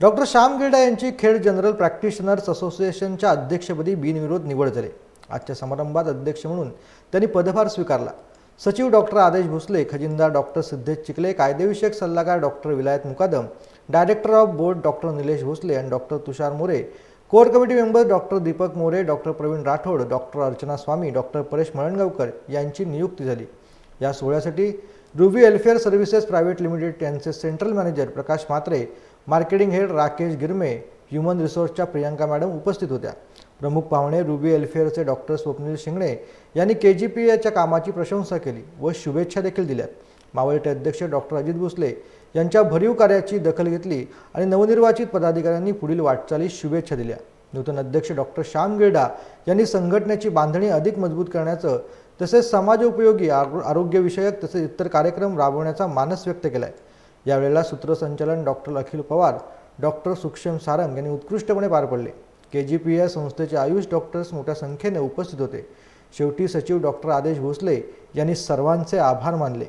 Doctor Shyam गिरडा यांची Khed general practitioners असोसिएशनच्या अध्यक्षपदी बिनविरोध निवड झाली. आजच्या समारंभात अध्यक्ष म्हणून त्यांनी पदभार स्वीकारला. सचिव डॉक्टर आदेश भोसले खजिनदार डॉक्टर सिद्धेश चिखले कायदेविषयक सल्लागार doctor Vilayat Mukadam director of board doctor Nilesh Bhosale आणि doctor Tushar More core committee member doctor Deepak More doctor Praveen Rathod doctor Archana Swami doctor Paresh Malangaonkar यांची नियुक्ती झाली. या सोहळ्यासाठी Ruby welfare services private limited यांचे central manager Prakash Mhatre marketing head Rakesh Girme human रिसोर्सच्या Priyanka madam उपस्थित होत्या. प्रमुख पाहुणे रुबी वेलफेअरचे डॉक्टर स्वप्नील शिंगणे यांनी के जी पी एच्या कामाची प्रशंसा केली व शुभेच्छा देखील दिल्यात. मावळते अध्यक्ष डॉक्टर अजित भोसले यांच्या भरीव कार्याची दखल घेतली आणि नवनिर्वाचित पदाधिकाऱ्यांनी पुढील वाटचालीस शुभेच्छा दिल्या. नूतन अध्यक्ष डॉक्टर श्याम गिरडा यांनी संघटनेची बांधणी अधिक मजबूत करण्याचं तसेच समाजोपयोगी आरोग्यविषयक तसेच इतर कार्यक्रम राबवण्याचा मानस व्यक्त केला आहे यावेळेला सूत्रसंचालन डॉक्टर अखिल पवार डॉक्टर सुक्षम सारंग यांनी उत्कृष्टपणे पार पडले. के जी पी एस संस्थेचे आयुष डॉक्टर्स मोठ्या संख्येने उपस्थित होते. शेवटी सचिव डॉक्टर आदेश भोसले यांनी सर्वांचे आभार मानले.